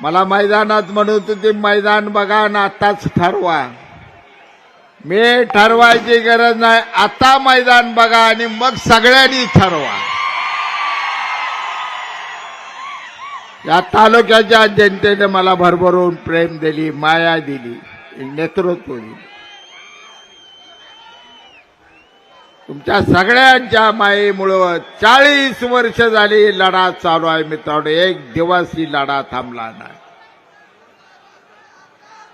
मला मैदानात म्हणत होते मैदान बघा आणि आताच ठरवा. मी ठरवायची गरज नाही. आता मैदान बघा आणि मग सगळ्यांनी ठरवा. या तालुक्याच्या जनतेने मला भरभरून प्रेम दिली माया दिली नेतृत्व दिली. तुमच्या सगळ्यांच्या मायेमुळं चाळीस वर्ष झाली लढा चालू आहे मित्रांनो. एक दिवस ही लढा थांबला नाही.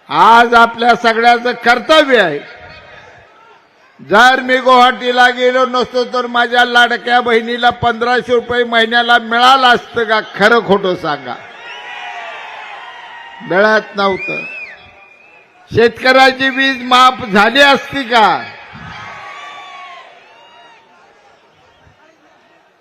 आज आपल्या सगळ्याचं कर्तव्य आहे. जर मी गुवाहाटीला गेलो नसतो तर माझ्या लाडक्या बहिणीला पंधराशे रुपये महिन्याला मिळालं असतं का? खरं खोटं सांगा. मिळत नव्हतं. शेतकऱ्याची वीज माफ झाली असती का?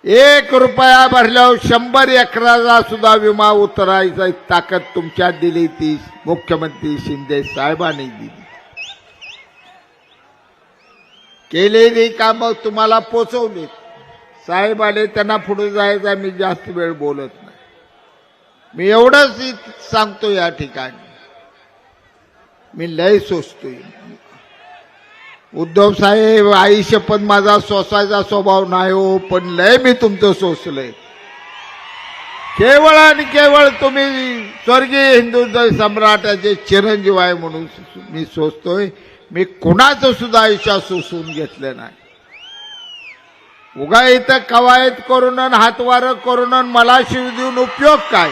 एक रुपया भरल्यावर शंभर एकराचा सुद्धा विमा उतरायचा ताकद तुमच्यात दिली ती मुख्यमंत्री शिंदे साहेबांनी दिली. केलेली कामं तुम्हाला पोचवली. साहेब आले त्यांना पुढे जायचा मी जास्त वेळ बोलत नाही. मी एवढंच सांगतो या ठिकाणी. मी लय सोचतोय उद्धव साहेब आयुष्य पण माझा सोसायचा स्वभाव नाही हो पण लय मी तुमचं सोसलंय केवळ आणि केवळ तुम्ही स्वर्गीय हिंदू सम्राटाचे चिरंजीव आहे म्हणून मी सोचतोय मी कुणाचं सुद्धा आयुष्यात सोसून घेतलं नाही. उगा इथं कवायत करून अन हातवार करून मला शिव देऊन उपयोग काय?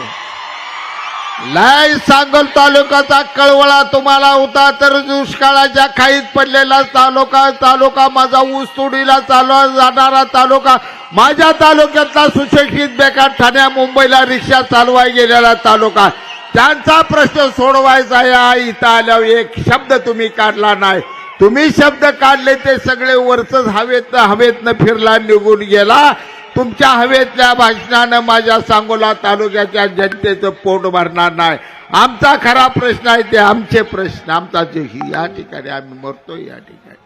लय सांगल तालुक्याचा कळवळा तुम्हाला होता तर दुष्काळाच्या खाईत पडलेला तालुका तालुका माझा ऊस तोडीला चालवा जाणारा तालुका. माझ्या तालुक्यातला सुशिक्षित बेकार ठाण्या मुंबईला रिक्षा चालवाय गेलेला तालुका. त्यांचा प्रश्न सोडवायचा या इथं आल्यावर एक शब्द तुम्ही काढला नाही. तुम्ही शब्द काढले ते सगळे वरच हवेत हवेतनं फिरला निघून गेला. तुमच्या हवेतल्या भाषणानं माझ्या सांगोला तालुक्याच्या जनतेचं पोट भरणार नाही. आमचा खरा प्रश्न आहे ते आमचे प्रश्न. आमचा जे या ठिकाणी आम्ही मरतो या ठिकाणी.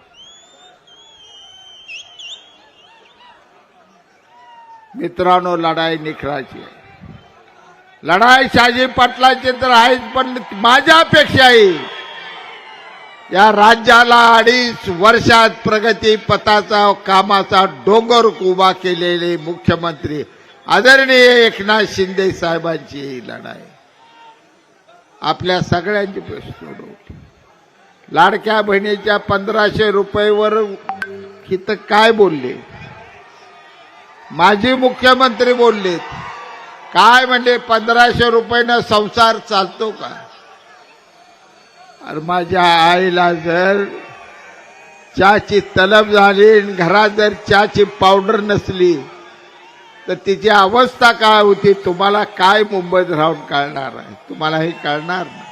मित्रांनो लढाई निखराची आहे. लढाई शाजी पाटलाची तर आहेच पण माझ्यापेक्षाही या राज्याला अडीच वर्षात प्रगती पथाचा कामाचा डोंगर उभा केलेले मुख्यमंत्री आदरणीय एकनाथ शिंदे साहेबांची ही लढाई. आपल्या सगळ्यांची प्रश्न लाडक्या बहिणीच्या पंधराशे रुपयेवर इथं काय बोलले? माजी मुख्यमंत्री बोललेत काय म्हणजे पंधराशे रुपयानं संसार चालतो का? अरे माझ्या आईला जर चहाची तलब झाली आणि घरात जर चहाची पावडर नसली तर तिची अवस्था काय होती? तुम्हाला काय मुंबईत राहून कळणार आहे? तुम्हाला हे कळणार नाही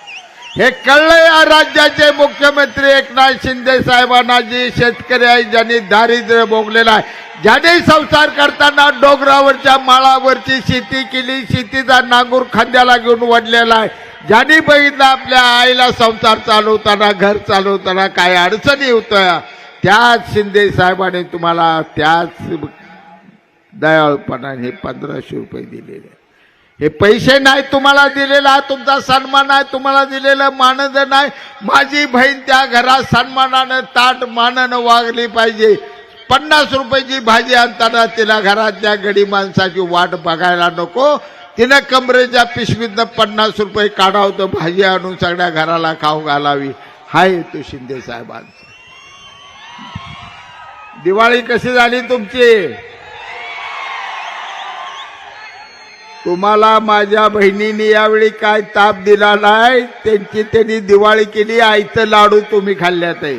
हे कळलं या राज्याचे मुख्यमंत्री एकनाथ शिंदे साहेबांना जे शेतकरी आहे ज्यांनी दारिद्र्य भोगलेलं आहे. ज्याने संसार करताना डोंगरावरच्या माळावरची शेती केली शेतीचा नांगूर खांद्याला घेऊन वडलेला आहे. ज्यांनी बघितलं आपल्या आईला संसार चालवताना घर चालवताना काय अडचणी होत्या त्याच शिंदे साहेबांनी तुम्हाला त्याच दयाळपणाने हे पंधराशे रुपये दिलेले. हे पैसे नाही तुम्हाला दिलेला तुमचा सन्मान आहे तुम्हाला दिलेलं मानधन आहे माझी बहीण त्या घरात सन्मानानं ताट मानानं वागली पाहिजे. पन्नास रुपयाची भाजी आणताना तिला घरातल्या गडी माणसाची वाट बघायला नको. तिनं कमरेच्या पिशवीतनं पन्नास रुपये काढा तर भाजी आणून सगळ्या घराला खाऊ घालावी. हाय तो शिंदे साहेबांचा. दिवाळी कशी झाली तुमची? तुम्हाला माझ्या बहिणीने यावेळी काय ताप दिला नाही? त्यांची त्यांनी दिवाळी केली आईचं लाडू तुम्ही खाल्ल्यात आहे.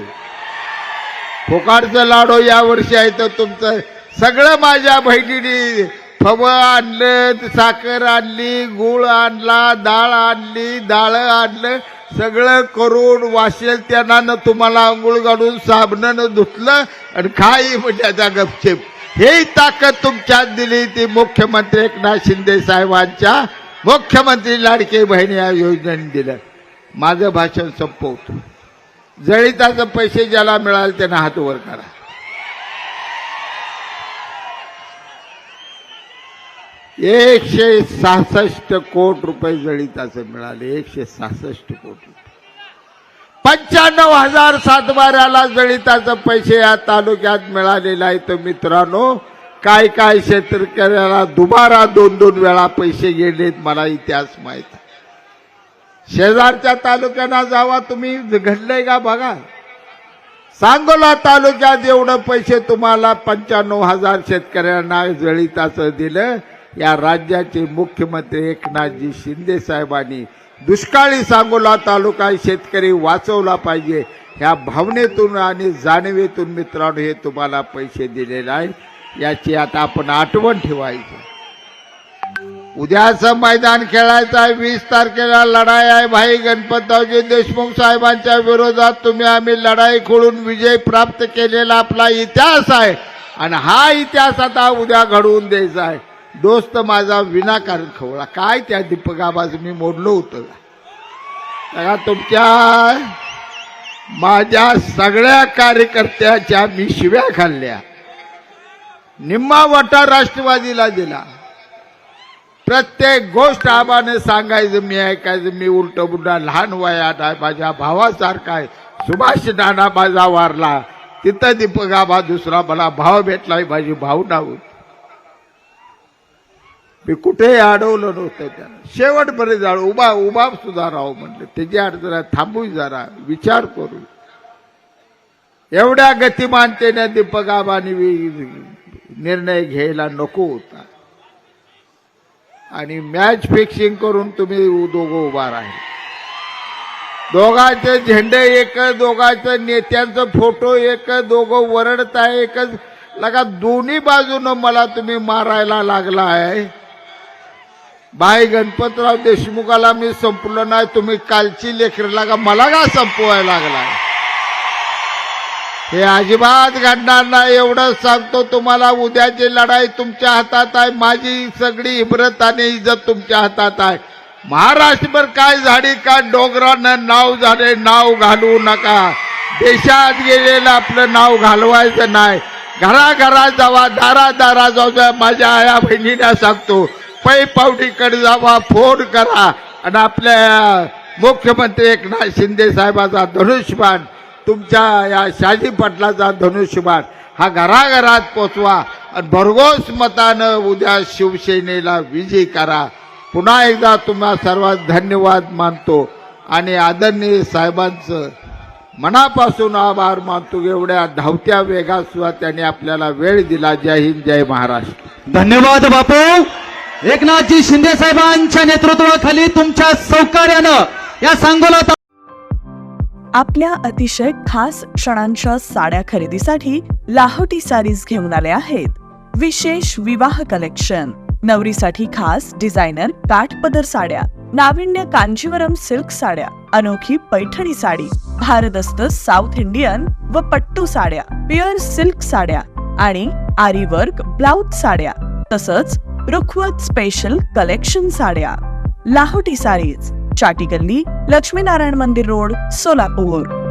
फुकारचं लाडू यावर्षी आहे तर तुमचं सगळं माझ्या बहिणीने फवं आणलं साखर आणली गुळ आणला डाळ आणली डाळं आणलं सगळं करून वाशेल त्यानं तुम्हाला आंघोळ घालून साबणानं धुतलं आणि खाई म्हणजे त्याचा गपचेप. ही ताकद तुमच्यात दिली ती मुख्यमंत्री एकनाथ शिंदे साहेबांच्या. मुख्यमंत्री लाडके बहिणी या योजनेने दिलं. माझं भाषण संपवतो. जळिताचं पैसे ज्याला मिळाले त्यांना हात वर करा. एकशे सहासष्ट कोट रुपये जळीताचं मिळाले. एकशे सहासष्ट कोट. पंच्याण्णव हजार सातबाऱ्याला जळीताचं पैसे या तालुक्यात मिळालेला आहे तर मित्रांनो काय काय शेतकऱ्याला दुबारा दोन दोन वेळा पैसे गेलेत मला इतिहास माहीत शेजारच्या तालुक्यांना जावा तुम्ही. घडलंय का बघा. सांगोला तालुक्यात एवढं पैसे तुम्हाला पंच्याण्णव हजार शेतकऱ्यांना जळीताचं दिलं. या राज्याचे मुख्यमंत्री एकनाथजी शिंदे साहेबांनी दुष्काळी सांगोला तालुका शेतकरी वाचवला पाहिजे. ह्या भावनेतून आणि जाणीवेतून मित्रांनो हे तुम्हाला पैसे दिलेले आहे याची आता आपण आठवण ठेवायची. उद्याचं मैदान खेळायचं आहे. वीस तारखेला लढाई आहे. भाई गणपतरावजी देशमुख साहेबांच्या विरोधात तुम्ही आम्ही लढाई खोळून विजय प्राप्त केलेला आपला इतिहास आहे. आणि हा इतिहास आता उद्या घडवून द्यायचा आहे. दोस्त माझा विनाकारण खवळा. काय त्या दीपक मी मोडलो होतं? का तुमच्या माझ्या सगळ्या कार्यकर्त्याच्या मी शिव्या खाल्ल्या. निम्मा वाटा राष्ट्रवादीला दिला. प्रत्येक गोष्ट आबाने सांगायचं मी ऐकायचं मी उलट बुलटा लहान वयात आहे माझ्या भावासारखा आहे. सुभाष नाना माझा वारला. तिथं दीपक आबा दुसरा मला भाव भेटला माझी भाऊ नाव मी कुठेही अडवलं नव्हतं त्यानं शेवटपर्यंत जाळ. उभा उभा सुद्धा राहू म्हटलं त्याची आड जरा थांबू जरा विचार करू. एवढ्या गतिमानतेने दीपक आबाने निर्णय घ्यायला नको होता. आणि मॅच फिक्सिंग करून तुम्ही दोघं उभा राहिले. दोघांचे झेंडे एक दोघांचं नेत्यांचं फोटो एक दोघं वरडत आहे एकच. लगा दोन्ही बाजूनं मला तुम्ही मारायला लागला आहे बाई गणपतराव देशमुखाला मी संपलं नाही तुम्ही कालची लेकर लागा मला का संपवायला लागलाय? हे अजिबात घडणार नाही एवढं सांगतो तुम्हाला उद्याची लढाई तुमच्या हातात आहे माझी सगळी इब्रत आणि इज्जत तुमच्या हातात आहे. महाराष्ट्रभर काय झाडी का डोंगरानं नाव झाले नाव घालवू नका. देशात गेलेलं आपलं नाव घालवायचं नाही. घराघरा जावा दारा दारा जाऊ माझ्या आया बहिणीला सांगतो पै पावडीकडे जावा फोन करा. आणि आपल्या मुख्यमंत्री एकनाथ शिंदे साहेबाचा धनुष्यबाण तुमच्या या शाजी पाटलाचा धनुष्यबाण हा घराघरात पोचवा. आणि भरघोस मतानं उद्या शिवसेनेला विजयी करा. पुन्हा एकदा तुम्हा सर्वात धन्यवाद मानतो. आणि आदरणीय साहेबांचं मनापासून आभार मानतो. एवढ्या धावत्या वेगात सुद्धा त्यांनी आपल्याला वेळ दिला. जय हिंद जय महाराष्ट्र. धन्यवाद बापू. एकनाथजी शिंदे साहेबांच्या नेतृत्वाखाली तुमच्या सहकार्यानं या सांगोला आपल्या अतिशय खास क्षणांच्या साड्या खरेदीसाठी लाहोटी सारीज घेऊन आले आहेत. विशेष विवाह कलेक्शन. नवरीसाठी खास डिझायनर काठपदर साड्या नाविन्य कांजीवरम सिल्क साड्या अनोखी पैठणी साडी भारदस्त साऊथ इंडियन व पट्टू साड्या प्युअर सिल्क साड्या आणि आरी वर्क ब्लाउज साड्या तसंच रुखवत स्पेशल कलेक्शन साड्या. लाहोटी साडीज चाटी गल्ली लक्ष्मीनारायण मंदिर रोड सोलापूर.